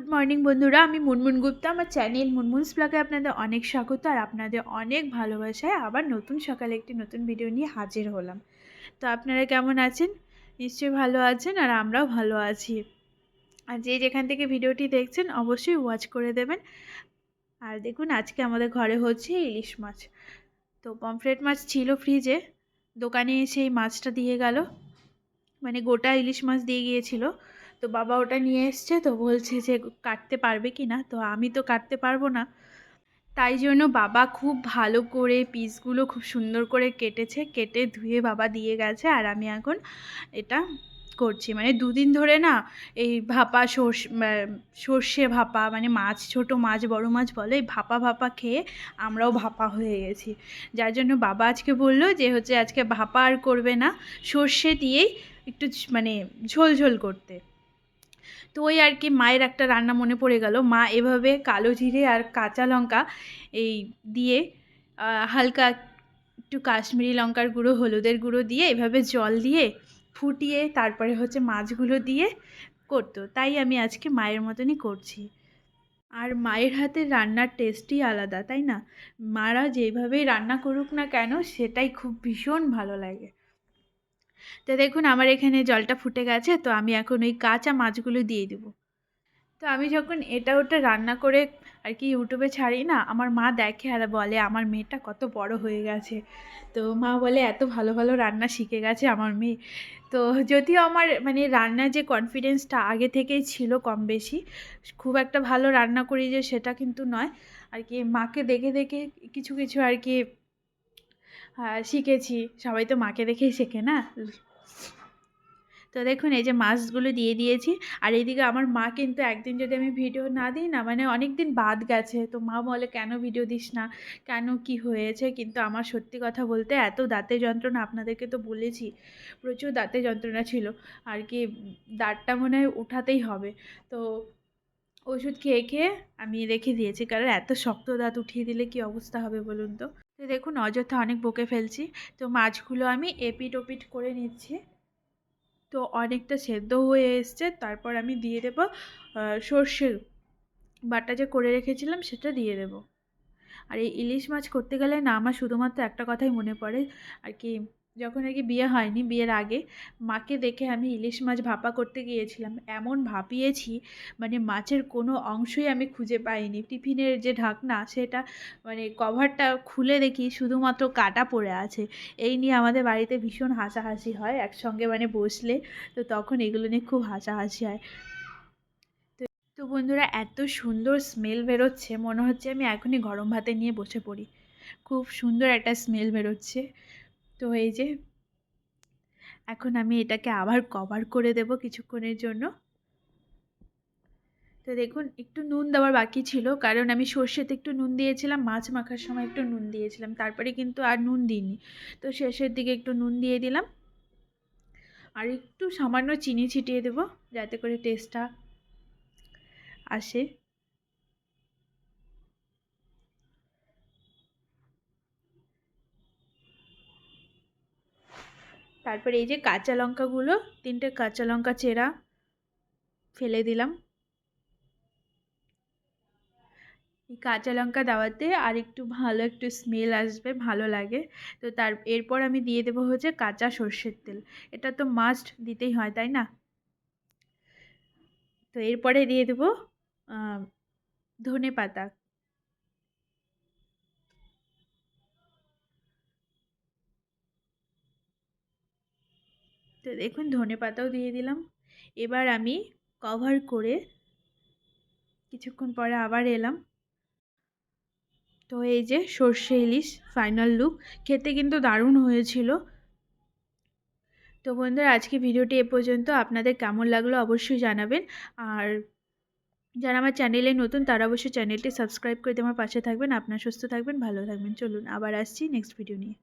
Good morning বন্ধুরা, আমি মুনমুন গুপ্তা। আমার চ্যানেল মুনমুনস ব্লগে আপনাদের অনেক স্বাগত আর আপনাদের অনেক ভালোবাসায় আবার নতুন সকালে একটি নতুন ভিডিও নিয়ে হাজির হলাম। তো আপনারা কেমন আছেন? নিশ্চয়ই ভালো আছেন আর আমরাও ভালো আছি। আর যে যেখান থেকে ভিডিওটি দেখছেন, অবশ্যই ওয়াচ করে দেবেন। আর দেখুন, আজকে আমাদের ঘরে হচ্ছে ইলিশ মাছ। তো পমফ্রেট মাছ ছিল ফ্রিজে দোকানে এসে এই মাছটা দিয়ে গেল। মানে গোটা ইলিশ মাছ দিয়ে গিয়েছিল। তো বাবা ওটা নিয়ে এসছে তো বলছে যে কাটতে পারবে কি না, তো আমি তো কাটতে পারব না। তাই জন্য বাবা খুব ভালো করে পিসগুলো খুব সুন্দর করে কেটেছে, কেটে ধুয়ে বাবা দিয়ে গেছে আর আমি এখন এটা করছি। মানে দুদিন ধরে না এই ভাপা সর্ষে সর্ষে ভাপা মানে মাছ, ছোট মাছ, বড় মাছ বলে এই ভাপা ভাপা খেয়ে আমরাও ভাপা হয়ে গেছি। যার জন্য বাবা আজকে বলল যে হচ্ছে আজকে ভাপা আর করবে না, সর্ষে দিয়েই একটু মানে ঝোল ঝোল করতে। তো ওই আর কি মায়ের একটা রান্না মনে পড়ে গেল। মা এভাবে কালো জিরে আর কাঁচা লঙ্কা এই দিয়ে হালকা একটু কাশ্মীরি লঙ্কার গুঁড়ো, হলুদের গুঁড়ো দিয়ে এভাবে জল দিয়ে ফুটিয়ে তারপরে হচ্ছে মাছগুলো দিয়ে করতো। তাই আমি আজকে মায়ের মতনই করছি। আর মায়ের হাতের রান্নার টেস্টই আলাদা, তাই না? মারা যেভাবেই রান্না করুক না কেন, সেটাই খুব ভীষণ ভালো লাগে। তো দেখুন আমার এখানে জলটা ফুটে গেছে, তো আমি এখন ওই কাঁচা মাছগুলো দিয়ে দেবো। তো আমি যখন এটা ওটা রান্না করে আর কি ইউটিউবে ছাড়ি না, আমার মা দেখে আর বলে, আমার মেয়েটা কত বড় হয়ে গেছে। তো মা বলে, এত ভালো ভালো রান্না শিখে গেছে আমার মেয়ে। তো যদিও আমার মানে রান্নার যে কনফিডেন্সটা আগে থেকেই ছিল কম বেশি, খুব একটা ভালো রান্না করি যে সেটা কিন্তু নয়। আর কি মাকে দেখে দেখে কিছু কিছু আর কি শিখেছি। সবাই তো মাকে দেখেই শেখে না? তো দেখুন, এই যে মাছগুলো দিয়ে দিয়েছি। আর এইদিকে আমার মা কিন্তু একদিন যদি আমি ভিডিও না দিই না মানে অনেক দিন বাদ গেছে। তো মা বলে, কেন ভিডিও দিস না? কেন কি হয়েছে? কিন্তু আমার সত্যি কথা বলতে এত দাঁতের যন্ত্রণা, আপনাদেরকে তো বলেছি, প্রচুর দাঁতের যন্ত্রণা ছিল। আর কি দাঁতটা মনে হয় উঠাতেই হবে। তো ওষুধ খেয়ে খেয়ে আমি রেখে দিয়েছি, কারণ এত শক্ত দাঁত উঠিয়ে দিলে কি অবস্থা হবে বলুন তো? তো দেখুন, অযথা অনেক বকে ফেলছি। তো মাছগুলো আমি এপিট ওপিট করে নিচ্ছি। তো অনেকটা সেদ্ধ হয়ে এসছে। তারপর আমি দিয়ে দেব সর্ষের বাটা যে করে রেখেছিলাম, সেটা দিয়ে দেব। আর এই ইলিশ মাছ করতে গেলে না, আমার শুধুমাত্র একটা কথাই মনে পড়ে। আর কি যখন আর কি বিয়ে হয়নি, বিয়ের আগে মাকে দেখে আমি ইলিশ মাছ ভাপা করতে গিয়েছিলাম। এমন ভাপিয়েছি মানে মাছের কোনো অংশই আমি খুঁজে পাইনি। টিফিনের যে ঢাকনা, সেটা মানে কভারটা খুলে দেখি শুধুমাত্র কাটা পড়ে আছে। এই নিয়ে আমাদের বাড়িতে ভীষণ হাসাহাসি হয়, একসঙ্গে মানে বসলে তো তখন এগুলো নিয়ে খুব হাসাহাসি হয়। তো বন্ধুরা, এত সুন্দর স্মেল বেরোচ্ছে, মনে হচ্ছে আমি এখনই গরম ভাতে নিয়ে বসে পড়ি। খুব সুন্দর একটা স্মেল বেরোচ্ছে। তো এই যে, এখন আমি এটাকে আবার কভার করে দেব কিছুক্ষণের জন্য। তো দেখুন, একটু নুন দেওয়ার বাকি ছিল, কারণ আমি সর্ষেতে একটু নুন দিয়েছিলাম, মাছ মাখার সময় একটু নুন দিয়েছিলাম, তারপরে কিন্তু আর নুন দিইনি। তো শেষের দিকে একটু নুন দিয়ে দিলাম। আর একটু সামান্য চিনি ছিটিয়ে দেবো, যাতে করে টেস্টটা আসে। তারপরে এই যে কাঁচা লঙ্কাগুলো, তিনটে কাঁচা লঙ্কা চেরা ফেলে দিলাম। এই কাঁচা লঙ্কা দেওয়াতে আর একটু ভালো একটু স্মেল আসবে, ভালো লাগে। তো তার, এরপর আমি দিয়ে দেবো হচ্ছে কাঁচা সর্ষের তেল। এটা তো মাস্ট দিতেই হয়, তাই না? তো এরপরে দিয়ে দেবো ধনে পাতা তো দেখুন ধনে পাতাও দিয়ে দিলাম। এবার আমি কভার করে কিছুক্ষণ পরে আবার এলাম। তো এই যে সর্ষে ইলিশ ফাইনাল লুক খেতে কিন্তু দারুণ হয়েছিল। তো বন্ধুরা, আজকে ভিডিওটি এ পর্যন্ত। আপনাদের কেমন লাগল অবশ্যই জানাবেন। আর যারা আমার চ্যানেলে নতুন, তারা অবশ্যই চ্যানেলটি সাবস্ক্রাইব করে আমার পাশে থাকবেন। আপনার সুস্থ থাকবেন, ভালো থাকবেন। চলুন, আবার আসছি নেক্সট ভিডিও নিয়ে।